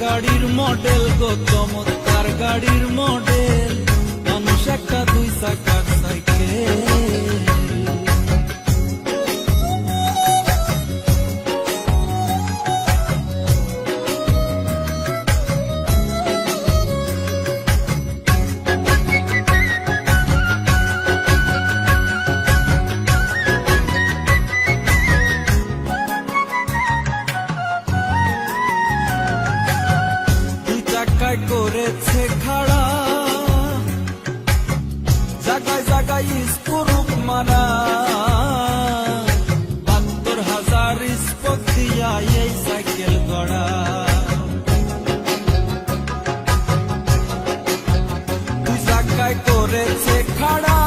গাড়ির মডেল গো চমৎকার গাড়ির মডেল। মানুষ একটা দুই চাকার সাইকেল। চাকায় করেছে খাড়া। জায়গায় জায়গায় স্কুরুপ মারা বাহাত্তর হাজার স্পত দিয়া এই সাইকেল গড়া। জায়গায় করেছে খাড়া।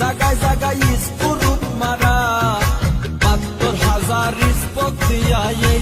জায়গায় জায়গায় স্কুরুপ মারা বাহাত্তর হাজার স্পত দিয়া এই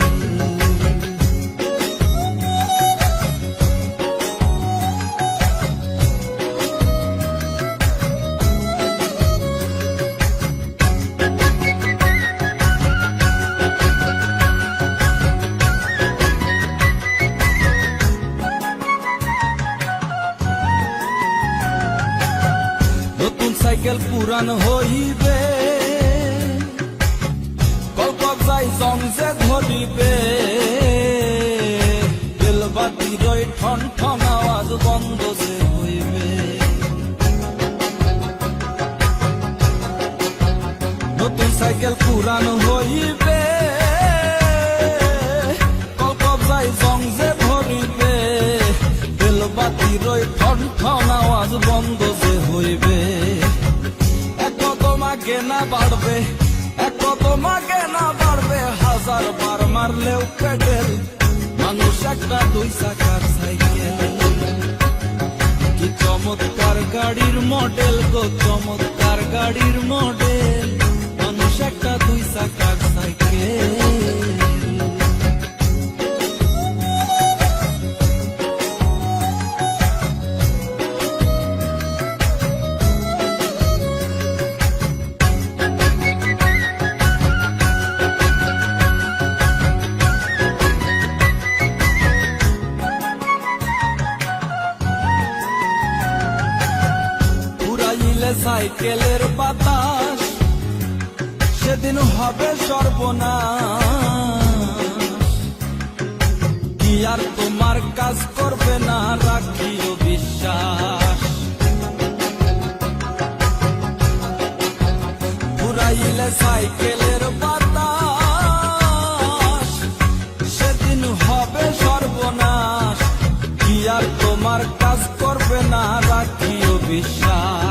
সাইকেল পুরান হইবে কল্পক যাই জংসে ধরিবে বেলবাতির রই ঠন ঠন আওয়াজ বন্ধ যে হইবে নতুন সাইকেল পুরান হইবে বেলবাতির ওই ঠন ঠন আওয়াজ বন্ধ যে হইবে। এক তোমাকে না বাড়বে এক তোমাকে না বাড়বে, হাজার বার মারলেও পেটেল। মানুষ একটা দুই চাকার সাইকেল। কি চমৎকার গাড়ির মডেল গো, চমৎকার গাড়ির সাইকেলের বাতাস, সেদিন হবে সর্বনাশ। কি আর তোমার কাজ করবে না, রাখিও বিশ্বাস। পুরাইলে সাইকেলের বাতাস, সেদিন হবে সর্বনাশ। কি আর তোমার কাজ করবে না, রাখিও বিশ্বাস।